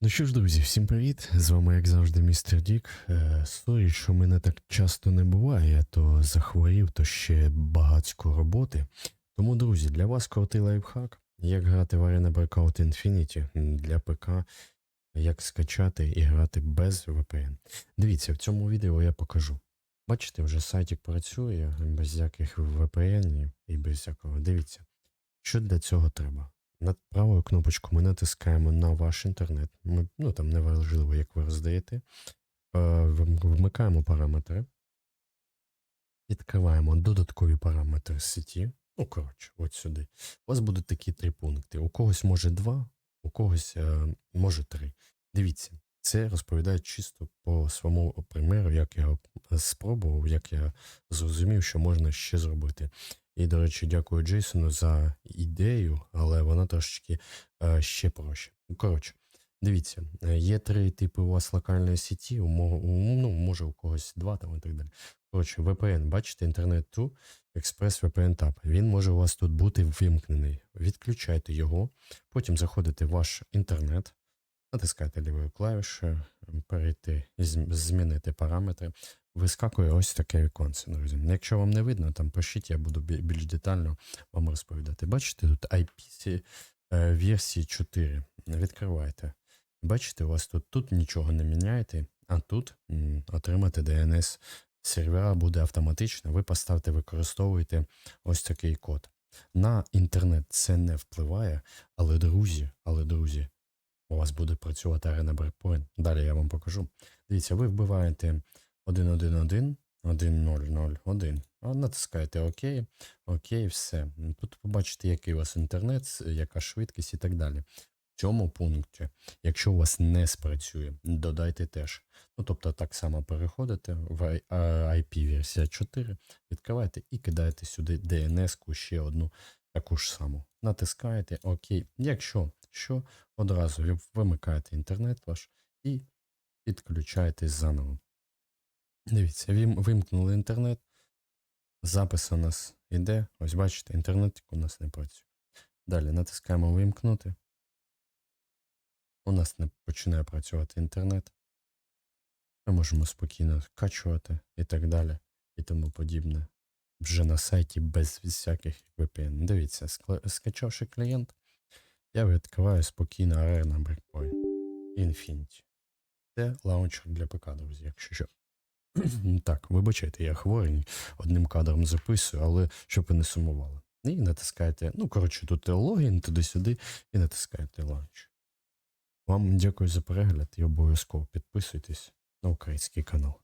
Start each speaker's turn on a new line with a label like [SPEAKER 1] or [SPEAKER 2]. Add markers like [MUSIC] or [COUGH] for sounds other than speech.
[SPEAKER 1] Ну що ж, друзі, всім привіт! З вами, як завжди, містер Дік. Е, Сорі, що мене так часто не буває, я то захворів, то ще багатько роботи. Тому, друзі, для вас крутий лайфхак, як грати в Arena Breakout Infinity для ПК, як скачати і грати без VPN. Дивіться, в цьому відео я покажу. Бачите, вже сайтик працює без всяких VPN і без всякого. Дивіться, що для цього треба. Над правою кнопочкою ми натискаємо на ваш інтернет. Ми, ну там неважливо, як ви роздаєте. Е, Вмикаємо параметри. Відкриваємо додаткові параметри сіті. Ну, коротше, от сюди. У вас будуть такі три пункти. У когось може два, у когось е, може три. Дивіться, це розповідає чисто по своєму примеру, як я спробував, як я зрозумів, що можна ще зробити. І, до речі, дякую Джейсону за ідею, але вона трошечки е, ще проще. Коротше, дивіться, е, є три типи у вас локальної сіті, у, мо- у- ну, може у когось два там і так далі. Коротше, VPN, бачите, інтернет True, Express VPN Tab. Він може у вас тут бути вимкнений. Відключайте його, потім заходите в ваш інтернет, натискаєте лівою клавішею, перейти змінити параметри. Вискакує ось таке віконце, друзі. Якщо вам не видно, там пишіть, я буду більш детально вам розповідати. Бачите, тут IP е, версії 4. Відкривайте. Бачите, у вас тут, тут нічого не міняєте, а тут отримати DNS сервера буде автоматично. Ви поставте, використовуєте ось такий код. На інтернет це не впливає, але друзі, але друзі, у вас буде працювати Arena Breakpoint. Далі я вам покажу. Дивіться, ви вбиваєте 111 1001. Натискаєте ОК, ОК, все. Тут побачите, який у вас інтернет, яка швидкість і так далі. В цьому пункті, якщо у вас не спрацює, додайте теж. Ну, тобто так само переходите в IP версія 4, відкриваєте і кидаєте сюди DNS-ку ще одну таку ж саму. Натискаєте ОК. Якщо що, одразу вимикаєте інтернет ваш і підключаєтесь заново. Дивіться, вимкнули інтернет. Запис у нас іде. Ось бачите, інтернет у нас не працює. Далі натискаємо вимкнути. У нас не починає працювати інтернет. Ми можемо спокійно скачувати і так далі, і тому подібне. Вже на сайті без всяких VPN. Дивіться, скачавши клієнт, я відкриваю спокійно Arena Breakpoint Infinity. Це лаунчер для ПК, друзі, якщо що. [CLEARS THROAT] Так, вибачайте, я хворий, одним кадром записую, але щоб ви не сумували. І натискаєте, ну, коротше, тут логін, туди-сюди, і натискаєте лаунч. Вам дякую за перегляд і обов'язково підписуйтесь на український канал.